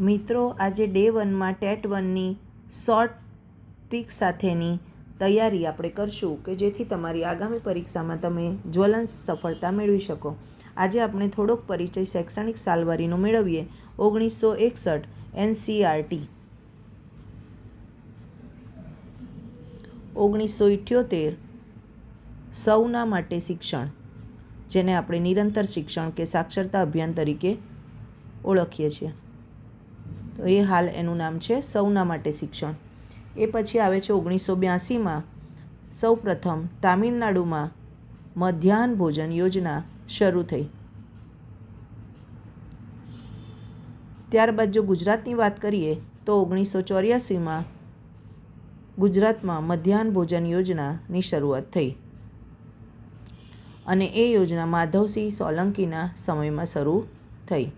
મિત્રો, આજે ડે વનમાં ટેટ વનની શોર્ટ ટ્રીક સાથેની તૈયારી આપણે કરશું કે જેથી તમારી આગામી પરીક્ષામાં તમે જ્વલંત સફળતા મેળવી શકો. આજે આપણે થોડોક પરિચય શૈક્ષણિક સાલવારીનો મેળવીએ. ઓગણીસો એકસઠ એનસીઆરટી. ઓગણીસો ઇઠ્યોતેર સૌના માટે શિક્ષણ, જેને આપણે નિરંતર શિક્ષણ કે સાક્ષરતા અભિયાન તરીકે ઓળખીએ છીએ. એ હાલ એનું નામ છે સૌના માટે શિક્ષણ. એ પછી આવે છે ઓગણીસો બ્યાસીમાં સૌ પ્રથમ તામિલનાડુમાં મધ્યાહન ભોજન યોજના શરૂ થઈ. ત્યારબાદ જો ગુજરાતની વાત કરીએ તો ઓગણીસો ચોર્યાસીમાં ગુજરાતમાં મધ્યાહન ભોજન યોજનાની શરૂઆત થઈ. અને એ યોજના માધવસિંહ સોલંકીના સમયમાં શરૂ થઈ.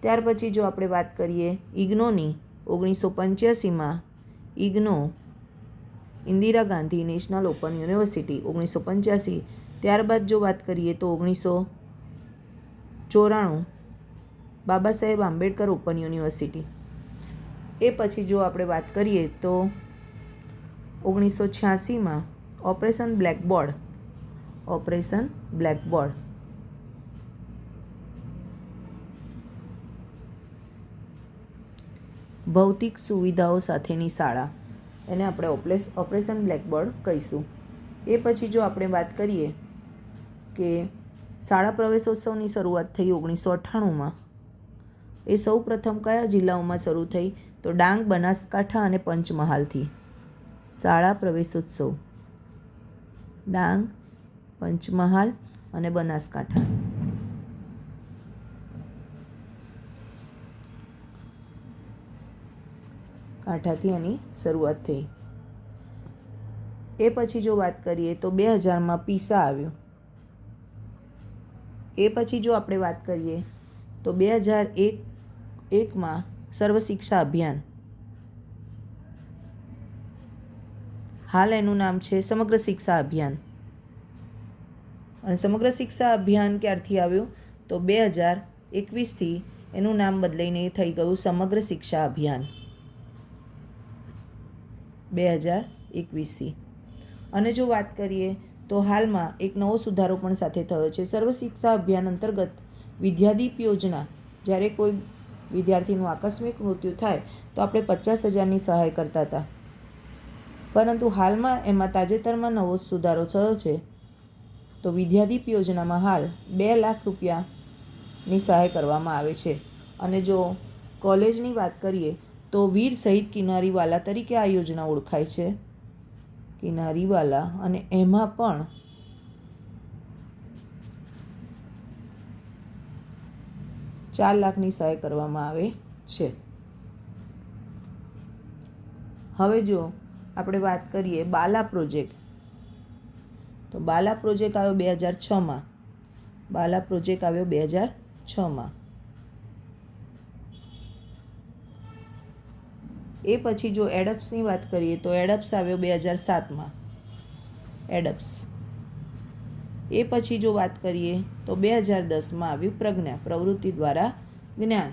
ત્યાર પછી જો આપણે વાત કરીએ ઇગ્નોની ઓગણીસો પંચ્યાસીમાં, IGNOU Indira Gandhi national open university ઓગણીસો પંચ્યાસી. ત્યારબાદ જો વાત કરીએ તો ઓગણીસો ચોરાણું બાબા સાહેબ આંબેડકર ઓપન યુનિવર્સિટી. એ પછી જો આપણે વાત કરીએ તો ઓગણીસો છ્યાસીમાં ઓપરેશન બ્લેકબોર્ડ ઓપરેશન બ્લેકબોર્ડ. ભૌતિક સુવિધાઓ સાથેની શાળા. એને આપણે ઓપલેસ ઓપરેશન બ્લેકબોર્ડ કહીશું. એ પછી જો આપણે વાત કરીએ કે શાળા પ્રવેશોત્સવની શરૂઆત થઈ ઓગણીસો અઠ્ઠાણુંમાં. એ સૌ પ્રથમ કયા જિલ્લાઓમાં શરૂ થઈ? તો ડાંગ, બનાસકાંઠા અને પંચમહાલથી. શાળા પ્રવેશોત્સવ. ડાંગ, પંચમહાલ અને બનાસકાંઠા. કાંઠાથી એની શરૂઆત થઈ. એ પછી જો વાત કરીએ તો બે હજારમાં પીસા આવ્યું. એ પછી જો આપણે વાત કરીએ તો બે હજાર એક, એકમાં સર્વ શિક્ષા અભિયાન. હાલ એનું નામ છે સમગ્ર શિક્ષા અભિયાન. અને સમગ્ર શિક્ષા અભિયાન ક્યારથી આવ્યું? તો બે હજાર એકવીસથી એનું નામ બદલાઈને થઈ ગયું સમગ્ર શિક્ષા અભિયાન. બે હજાર એકવીસથી. અને જો વાત કરીએ તો હાલમાં એક નવો સુધારો પણ સાથે થયો છે. સર્વ શિક્ષા અભિયાન અંતર્ગત વિદ્યાદીપ યોજના, જ્યારે કોઈ વિદ્યાર્થીનું આકસ્મિક મૃત્યુ થાય, તો આપણે પચાસ હજારની સહાય કરતા હતા. પરંતુ હાલમાં એમાં તાજેતરમાં નવો સુધારો થયો છે. તો વિદ્યાદીપ યોજનામાં હાલ બે લાખ રૂપિયાની સહાય કરવામાં આવે છે. અને જો કોલેજની વાત કરીએ તો વીર સહિત કિનારીવાલા તરીકે આ યોજના ઓળખાય છે. કિનારીવાલા અને એમાં પણ ચાર લાખની સહાય કરવામાં આવે છે. હવે જો આપણે વાત કરીએ બાલા પ્રોજેક્ટ, તો બાલા પ્રોજેક્ટ આવ્યો બે હજાર છમાં બાલા પ્રોજેક્ટ આવ્યો બે હજાર છમાં એ પછી જો એડપ્સની વાત કરીએ તો એડપ્સ આવ્યો બે હજાર સાતમાં. એડપ્સ. એ પછી જો વાત કરીએ તો બે હજાર દસમાં આવ્યું પ્રજ્ઞા, પ્રવૃત્તિ દ્વારા જ્ઞાન.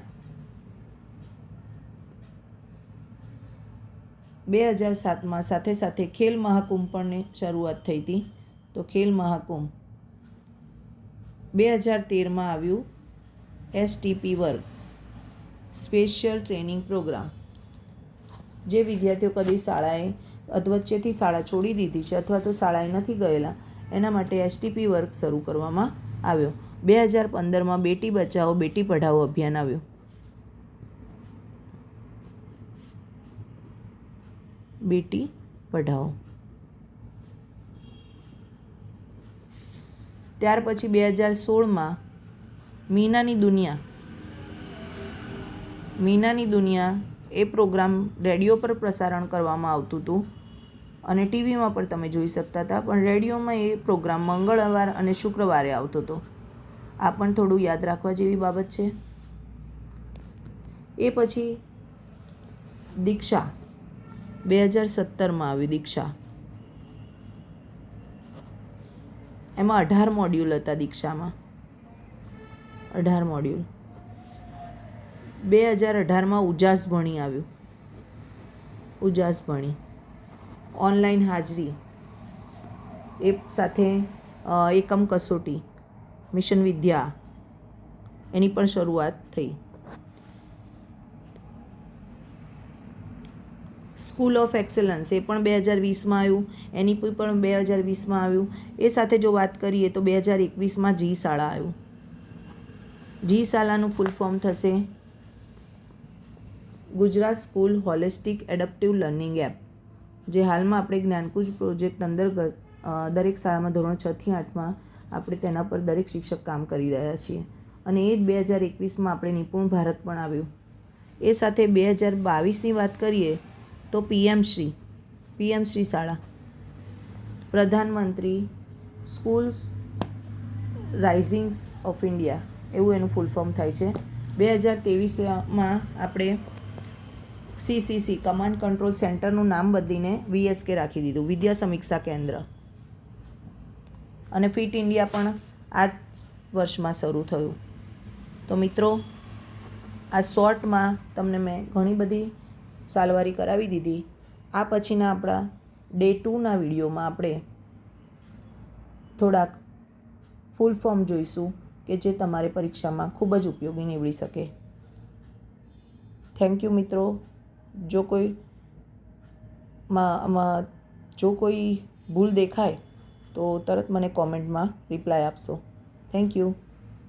બે હજાર સાતમાં સાથે સાથે ખેલ મહાકુંભ પણ શરૂઆત થઈ હતી. તો ખેલ મહાકુંભ. બે હજાર તેરમાં આવ્યું એસટીપી વર્ગ. Special training programme. જે વિદ્યાર્થીઓ કદી શાળાએ અધવચ્ચેથી શાળા છોડી દીધી છે અથવા તો શાળાએ નથી ગયેલા, એના માટે એસટીપી વર્ક શરૂ કરવામાં આવ્યો. બે હજાર પંદરમાં બેટી બચાવો, બેટી પઢાઓ અભિયાન આવ્યું. બેટી પઢાઓ ત્યાર પછી બે હજાર સોળમાં મીનાની દુનિયા મીનાની દુનિયા એ પ્રોગ્રામ રેડિયો પર પ્રસારણ કરવામાં આવતું હતું. અને ટીવીમાં પણ તમે જોઈ શકતા હતા, પણ રેડિયોમાં એ પ્રોગ્રામ મંગળવાર અને શુક્રવારે આવતો હતો. આ પણ થોડું યાદ રાખવા જેવી બાબત છે. એ પછી દીક્ષા, બે હજાર સત્તરમાં આવી દીક્ષા. એમાં અઢાર મોડ્યુલ હતા દીક્ષામાં. અઢાર મોડ્યુલ બે હજાર અઢારમાં ઉજાસ ભણી આવ્યું. ઉજાસ ભણી. ઓનલાઈન હાજરી. એ સાથે એકમ કસોટી, મિશન વિદ્યા, એની પણ શરૂઆત થઈ. સ્કૂલ ઓફ એક્સેલન્સ, એ પણ બે હજાર વીસમાં આવ્યું. એની પણ બે હજાર વીસમાં આવ્યું. એ સાથે જો વાત કરીએ તો બે હજાર એકવીસમાં જી શાળા આવ્યું. જી શાળાનું ફૂલ ફોર્મ થશે. Gujarat school holistic adaptive learning app, જે હાલમાં આપણે જ્ઞાનકુંજ પ્રોજેક્ટ અંતર્ગત દરેક શાળામાં ધોરણ છથી આઠમાં આપણે તેના પર દરેક શિક્ષક કામ કરી રહ્યા છીએ. અને એ જ બે હજાર એકવીસમાં આપણે નિપુણ ભારત પણ આવ્યું. એ સાથે બે હજાર બાવીસની વાત કરીએ તો પીએમ શ્રી પીએમ શ્રી શાળા. પ્રધાનમંત્રી સ્કૂલ્સ રાઇઝિંગ્સ ઓફ ઇન્ડિયા, એવું એનું ફૂલ ફોર્મ થાય છે. બે હજાર ત્રેવીસમાં આપણે સીસીસી કમાન્ડ કંટ્રોલ સેન્ટરનું નામ બદલીને વીએસકે રાખી દીધું, વિદ્યા સમીક્ષા કેન્દ્ર. અને ફિટ ઇન્ડિયા પણ આ વર્ષમાં શરૂ થયું. તો મિત્રો, આ શોર્ટમાં તમને મેં ઘણી બધી સાલવારી કરાવી દીધી. આ પછીના આપણા ડે ટુના વિડીયોમાં આપણે થોડાક ફૂલ ફોર્મ જોઈશું કે જે તમારે પરીક્ષામાં ખૂબ જ ઉપયોગી નીવડી શકે. થેન્ક યુ મિત્રો. જો કોઈ માં માં જો કોઈ ભૂલ દેખાય, તો તરત મને કોમેન્ટમાં રિપ્લાય આપશો. Thank you